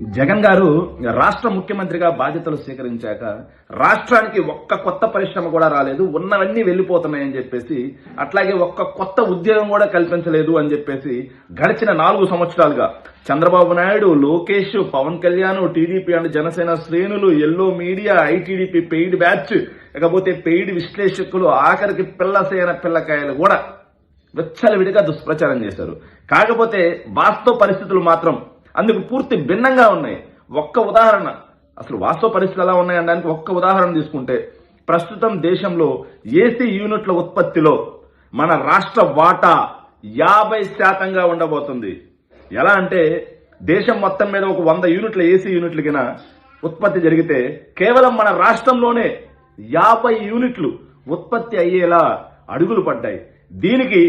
జగన్ గారు రాష్ట్ర ముఖ్యమంత్రిగా బాధ్యతలు స్వీకరించాక రాష్ట్రానికి ఒక్క కొత్త పరిశ్రమ కూడా రాలేదు ఉన్నవన్నీ వెళ్ళిపోతున్నాయని చెప్పేసి అట్లాగే ఒక్క కొత్త ఉద్యోగం కూడా కల్పించలేదు అని చెప్పేసి గడిచిన నాలుగు సంవత్సరాలుగా చంద్రబాబు నాయుడు లోకేష్ పవన్ కళ్యాణ్ టీడీపీ అండ్ జనసేన శ్రేణులు yellow media ITDP paid batch ఇకపోతే పెయిడ్ విశ్లేషకులు ఆఖరికి పిల్లసేన పిల్లకాయలు కూడా విచ్చలవిడిగా దుష్ప్రచారం చేశారు. కాకపోతే వాస్తవ పరిస్థితులు మాత్రం అందుకు పూర్తి భిన్నంగా ఉన్నాయి. ఒక్క ఉదాహరణ అసలు వాస్తవ పరిస్థితులు ఎలా ఉన్నాయనడానికి ఒక్క ఉదాహరణ తీసుకుంటే ప్రస్తుతం దేశంలో ఏసీ యూనిట్ల ఉత్పత్తిలో మన రాష్ట్ర వాటా యాభై శాతంగా ఉండబోతుంది. ఎలా అంటే దేశం మొత్తం మీద ఒక వంద యూనిట్ల ఏసీ యూనిట్లకిన ఉత్పత్తి జరిగితే కేవలం మన రాష్ట్రంలోనే యాభై యూనిట్లు ఉత్పత్తి అయ్యేలా అడుగులు పడ్డాయి. దీనికి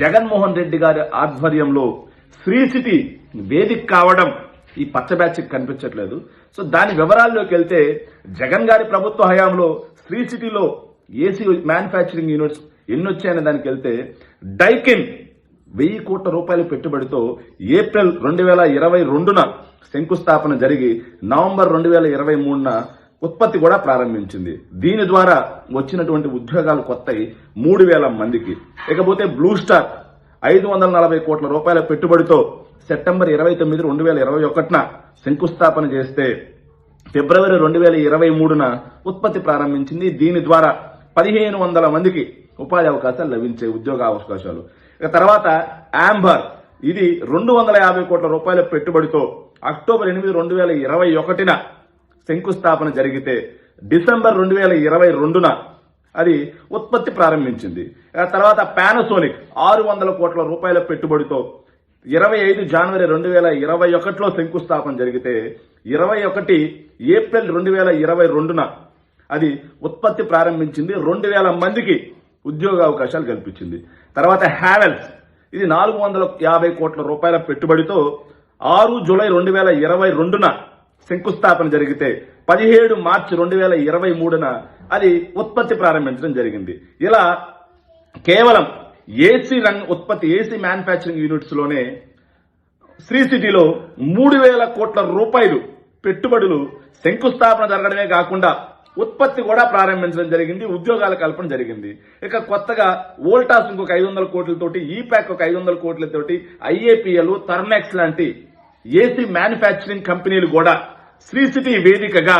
జగన్మోహన్ రెడ్డి గారి ఆధ్వర్యంలో శ్రీ సిటీ వేదిక కావడం ఈ పచ్చ బ్యాచ్ కనిపించట్లేదు. సో దాని వివరాల్లోకి వెళ్తే జగన్ గారి ప్రభుత్వ హయాంలో శ్రీ సిటీలో ఏసీ మ్యానుఫ్యాక్చరింగ్ యూనిట్స్ ఎన్ని వచ్చాయనే దానికి వెళ్తే డైకిన్ వెయ్యి కోట్ల రూపాయల పెట్టుబడితో ఏప్రిల్ రెండు వేల ఇరవై రెండున శంకుస్థాపన జరిగి నవంబర్ రెండు వేల ఇరవై మూడున ఉత్పత్తి కూడా ప్రారంభించింది. దీని ద్వారా వచ్చినటువంటి ఉద్యోగాలు కొత్తవి మూడు వేల మందికి. ఇకపోతే బ్లూ స్టార్ ఐదు వందల నలభై కోట్ల రూపాయల పెట్టుబడితో సెప్టెంబర్ ఇరవై తొమ్మిది రెండు వేల ఇరవై ఒకటిన శంకుస్థాపన చేస్తే ఫిబ్రవరి రెండు వేల ఇరవై మూడున ఉత్పత్తి ప్రారంభించింది. దీని ద్వారా పదిహేను వందల మందికి ఉపాధి అవకాశాలు లభించే ఉద్యోగ అవకాశాలు. ఇక తర్వాత యాంబర్. ఇది రెండు వందల యాభై కోట్ల రూపాయల పెట్టుబడితో అక్టోబర్ ఎనిమిది రెండు వేల ఇరవై ఒకటిన శంకుస్థాపన జరిగితే డిసెంబర్ రెండు వేల ఇరవై రెండున అది ఉత్పత్తి ప్రారంభించింది. తర్వాత పానాసోనిక్ ఆరు వందల కోట్ల రూపాయల పెట్టుబడితో ఇరవై ఐదు జనవరి రెండు వేల ఇరవై ఒకటిలో శంకుస్థాపన జరిగితే ఇరవై ఒకటి ఏప్రిల్ రెండు వేల ఇరవై రెండున అది ఉత్పత్తి ప్రారంభించింది. రెండు వేల మందికి ఉద్యోగ అవకాశాలు కల్పించింది. తర్వాత హ్యావెల్స్ ఇది నాలుగు వందల యాభై కోట్ల రూపాయల పెట్టుబడితో ఆరు జూలై రెండు వేల ఇరవై రెండున శంకుస్థాపన జరిగితే పదిహేడు మార్చి రెండు వేల ఇరవై మూడున అది ఉత్పత్తి ప్రారంభించడం జరిగింది. ఇలా కేవలం ఏసీ రంగ ఉత్పత్తి ఏసీ మ్యానుఫ్యాక్చరింగ్ యూనిట్స్లోనే శ్రీ సిటీలో మూడు వేల కోట్ల రూపాయలు పెట్టుబడులు శంకుస్థాపన జరగడమే కాకుండా ఉత్పత్తి కూడా ప్రారంభించడం జరిగింది ఉద్యోగాల కల్పన జరిగింది. ఇక కొత్తగా వోల్టాస్ ఇంకొక ఐదు వందల కోట్లతోటి ఈ ప్యాక్ ఒక ఐదు వందల కోట్లతోటి ఐఏపీఎల్ థర్మాక్స్ లాంటి ఏసీ మ్యానుఫ్యాక్చరింగ్ కంపెనీలు కూడా శ్రీ సిటీ వేదికగా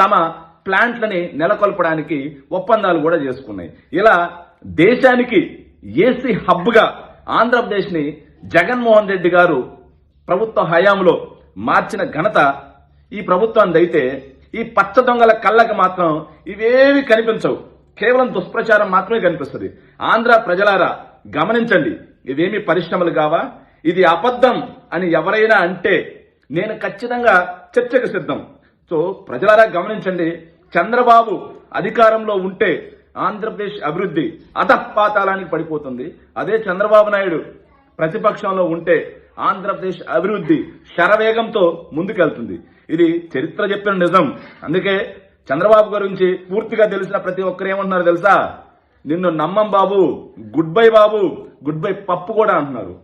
తమ ప్లాంట్లని నెలకొల్పడానికి ఒప్పందాలు కూడా చేసుకున్నాయి. ఇలా దేశానికి ఏసీ హబ్గా ఆంధ్రప్రదేశ్ని జగన్మోహన్ రెడ్డి గారు ప్రభుత్వ హయాంలో మార్చిన ఘనత ఈ ప్రభుత్వానికి అయితే ఈ పచ్చ దొంగల కళ్ళకి మాత్రం ఇవేవి కనిపించవు. కేవలం దుష్ప్రచారం మాత్రమే కనిపిస్తుంది. ఆంధ్ర ప్రజలారా గమనించండి. ఇవేమి పరిశ్రమలు కావా? ఇది అబద్ధం అని ఎవరైనా అంటే నేను ఖచ్చితంగా చర్చకు సిద్ధం. సో ప్రజలారా గమనించండి చంద్రబాబు అధికారంలో ఉంటే ఆంధ్రప్రదేశ్ అభివృద్ధి అధపాతాళానికి పడిపోతుంది. అదే చంద్రబాబు నాయుడు ప్రతిపక్షంలో ఉంటే ఆంధ్రప్రదేశ్ అభివృద్ధి శరవేగంతో ముందుకెళ్తుంది. ఇది చరిత్ర చెప్పిన నిజం. అందుకే చంద్రబాబు గురించి పూర్తిగా తెలిసిన ప్రతి ఒక్కరు ఏమంటున్నారు తెలుసా? నిన్ను నమ్మం Babu good bye Babu good bye Pappu కూడా అంటున్నారు.